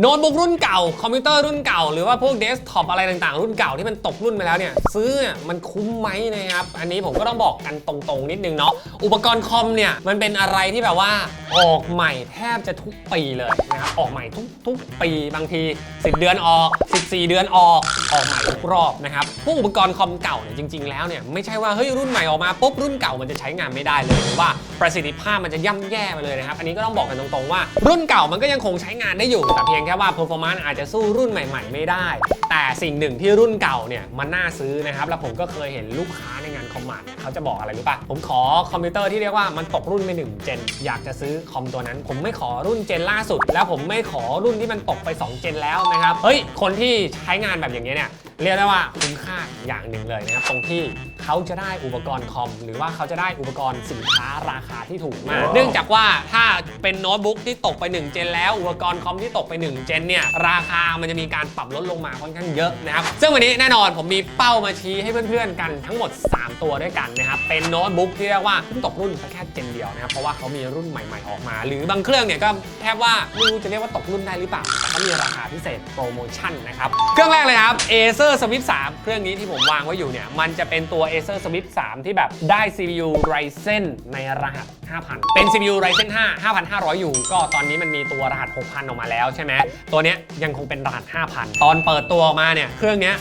โน้ตบุ๊กรุ่นเก่า คอมพิวเตอร์รุ่นเก่า หรือว่าพวกเดสก์ท็อปอะไรต่างๆ รุ่นเก่าที่มันตกรุ่นไปแล้วเนี่ย ซื้อมันคุ้มไหมนะครับ อันนี้ผมก็ต้องบอกกันตรงๆ นิดนึงเนาะอุปกรณ์คอมเนี่ย มันเป็นอะไรที่แบบว่าออกใหม่แทบจะทุกปีเลยนะครับออกใหม่ทุกๆปีบางที 10 เดือนออก 14 เดือนออก ออกใหม่ทุกรอบนะครับพวกอุปกรณ์คอมเก่าเนี่ยจริง ๆ แล้วเนี่ยไม่ใช่ว่าเฮ้ยรุ่นใหม่ออกมาปุ๊บรุ่นเก่ามันจะใช้งานไม่ได้เลยหรือว่าประสิทธิภาพมันจะย่ำแย่ไปเลยนะครับอันนี้ก็ต้องบอกกันตรงๆว่า รุ่นเก่ามันก็ยังคงใช้งานได้อยู่ แต่เพียงแค่ว่า performance อาจจะสู้รุ่นใหม่ ๆ ไม่ได้ แต่สิ่งหนึ่งที่รุ่นเก่าเนี่ยมันน่าซื้อนะครับแล้วผมก็เคยเห็นลูกค้าในงาน อมมานด์เขาจะบอกอะไรรู้ป่ะ ผมขอคอมพิวเตอร์ที่เรียกว่ามันตกรุ่นไปหนึ่งเจน อยากจะซื้อคอมตัวนั้น ผมไม่ขอรุ่นเจนล่าสุด แล้วผมไม่ขอรุ่นที่มันตกไป 2 เจนแล้วนะครับ เฮ้ย คนที่ใช้งานแบบอย่างนี้ยเนี่ย เรียกได้ว่าคุ้มค่าอย่างหนึ่งเลยนะครับ ตรงที่เขาจะได้อุปกรณ์คอม หรือว่าเขาจะได้อุปกรณ์สินค้าราคาที่ถูกมาก เนื่องจากว่าถ้าเป็นโน้ตบุ๊กที่ตกไป 1 เจน แล้วอุปกรณ์คอมที่ตกไป 1 เจนเนี่ยราคามันจะมีการปรับลดลงมาค่อนข้างเยอะนะครับ ซึ่งวันนี้แน่นอนผมมีเป้ามาชี้ให้เพื่อนๆกันทั้งหมด 3 ตัวด้วยกันนะครับเป็นโน้ตบุ๊กที่เรียกว่าตกรุ่นแค่เจนเดียวนะครับเพราะว่าเขามีรุ่นใหม่ๆออกมา หรือบางเครื่องเนี่ยก็แทบว่าไม่รู้จะเรียกว่าตกรุ่นได้หรือเปล่าแต่ก็มีราคาพิเศษโปรโมชั่นนะครับเครื่องแรกเลยครับ Acer acer Swift 3 เครื่องนี้ที่ผมวางไว้อยู่เนี่ย มันจะเป็นตัว Acer Swift 3 ที่แบบได้ CPU Ryzen ในรหัส 5,000 เป็น CPU Ryzen 5 5,500 อยู่ ก็ตอนนี้มันมีตัวรหัส 6,000 ออกมาแล้วใช่ไหม ตัวเนี้ยยังคงเป็นรหัส 5,000 ตอนเปิดตัวออกมาเนี่ย เครื่องเนี้ย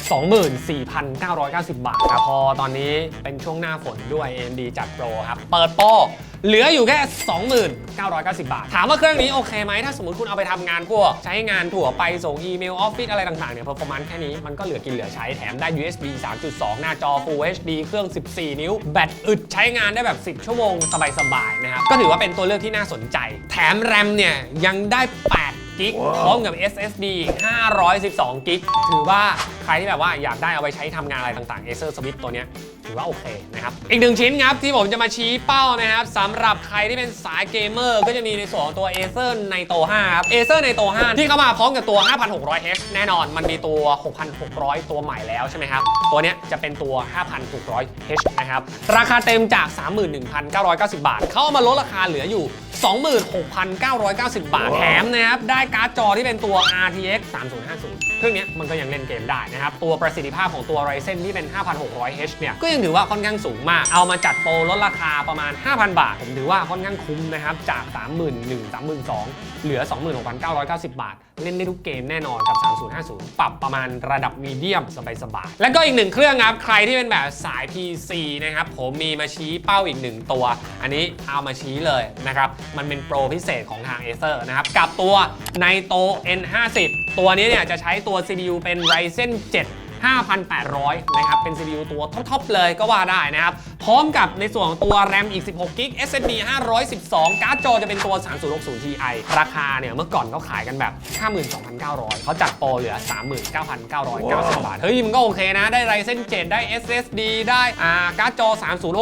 24,990 บาทครับพอตอนนี้เป็นช่วงหน้าฝนด้วย AMD จัดโปรครับ เปิดโปรเหลืออยู่แค่ 2990 บาท ถามว่าเครื่องนี้โอเคไหมถ้าสมมติคุณเอาไปทำงานพวก ใช้งานถั่วไปส่งอีเมลออฟฟิศอะไรต่างๆเนี่ย performance แค่นี้มันก็เหลือกินเหลือใช้แถมได้ USB 3.2 หน้าจอ Full HD เครื่อง 14 นิ้ว แบตอึดใช้งานได้แบบ 10 ชั่วโมง สบายๆนะครับก็ถือว่าเป็นตัวเลือกที่น่าสนใจ แถมแรมเนี่ยยังได้ 8 กิกพร้อมกับ SSD 512 กิก ถือว่าใครที่แบบว่าอยากได้เอาไปใช้ทำงานอะไรต่างๆ Acer Swift ตัวเนี้ย ถือว่าโอเคนะครับ อีกหนึ่งชิ้นครับที่ผมจะมาชี้เป้านะครับสำหรับใครที่เป็นสายเกมเมอร์ก็จะมีในส่วนของตัว Acer Nitro 5ครับ Acer Nitro 5 ที่เข้ามาพร้อมกับตัว 5600H แน่นอนมันมีตัว 6600 ตัวใหม่แล้วใช่ไหมครับ ตัวเนี้ยจะเป็นตัว 5600H นะครับ ราคาเต็มจาก 31,990 บาท เขาเอามาลดราคาเหลืออยู่ 26,990 บาทแถมนะครับได้การ์ดจอที่เป็นตัว RTX 3050เครื่องเนี้ยมันก็ยังเล่นเกมได้นะครับตัวประสิทธิภาพของตัว Ryzen ที่เป็น 5600H เนี่ยก็ยังถือว่าค่อนข้างสูงมาก เอามาจัดโปรลดราคาประมาณ 5,000 บาท ผมถือว่าค่อนข้างคุ้มนะครับ จาก 31,000 32,000 เหลือ 26,990 บาท เล่นได้ทุกเกมแน่นอนกับ 3050 ปรับประมาณระดับมีเดียมสบายๆ แล้วก็อีกหนึ่งเครื่องครับ ใครที่เป็นแบบสาย PC นะครับ ผมมีมาชี้เป้าอีกหนึ่งตัว อันนี้เอามาชี้เลยนะครับ มันเป็นโปรพิเศษของทาง Acer นะครับ กับตัว Nitro N50 ตัวนี้เนี่ยจะใช้ตัว CPU เป็น Ryzen 7 5,800 นะครับ เป็น CPU ตัวท็อปๆเลยก็ว่าได้นะครับ พร้อมกับในส่วนของตัว RAM อีก 16กิก SSD 512 การ์ดจอจะเป็นตัว 3060 Ti ราคาเนี่ย เมื่อก่อนเขาขายกันแบบ 52,900 เขาจัดโปรเหลือ 39,990 บาท เฮ้ย มันก็โอเคนะ ได้ Ryzen 7ได้ SSD ได้อ่าการ์ดจอ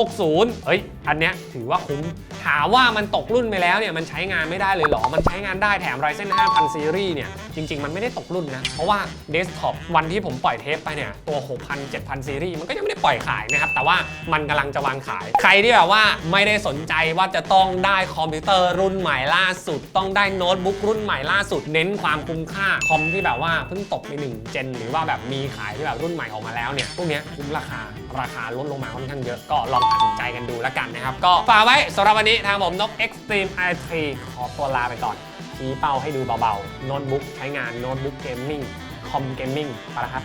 3060 เฮ้ย อันเนี้ยถือว่าคุ้ม ถามว่ามันตกรุ่นไปแล้วเนี่ยมันใช้งานไม่ได้เลยเหรอ มันใช้งานได้แถม Ryzen 5000ซีรีส์เนี่ยจริง ๆ มันไม่ได้ตกรุ่นนะ เพราะว่าเดสก์ท็อปวันที่ผมปล่อยเทปไปเนี่ยตัว 6,000 7,000ซีรีส์มันก็ยังไม่ได้ปล่อยขายนะครับ แต่ว่ามันกำลังจะวางขาย ใครที่แบบว่าไม่ได้สนใจว่าจะต้องได้คอมพิวเตอร์รุ่นใหม่ล่าสุด ต้องได้โน้ตบุ๊กรุ่นใหม่ล่าสุด เน้นความคุ้มค่าคอมที่แบบว่าเพิ่งตกไปหนึ่งเจนหรือว่าแบบมีขายที่แบบรุ่นใหม่ออกมาแล้วเนี่ยพวกเนี้ยคุ้มราคาราคาลดลงมาค่อนข้างเยอะก็ลองตัดสินใจกันดูแล้วกันนะครับก็ฝากไว้สำหรับวันนี้ทางผมนก Extreme i3 ขอตัวลาไปก่อนชี้เป้าให้ดูเบาๆ โน้ตบุ๊กใช้งานโน้ตบุ๊กเกมมิ่งคอมเกมมิ่งไปแล้วครับ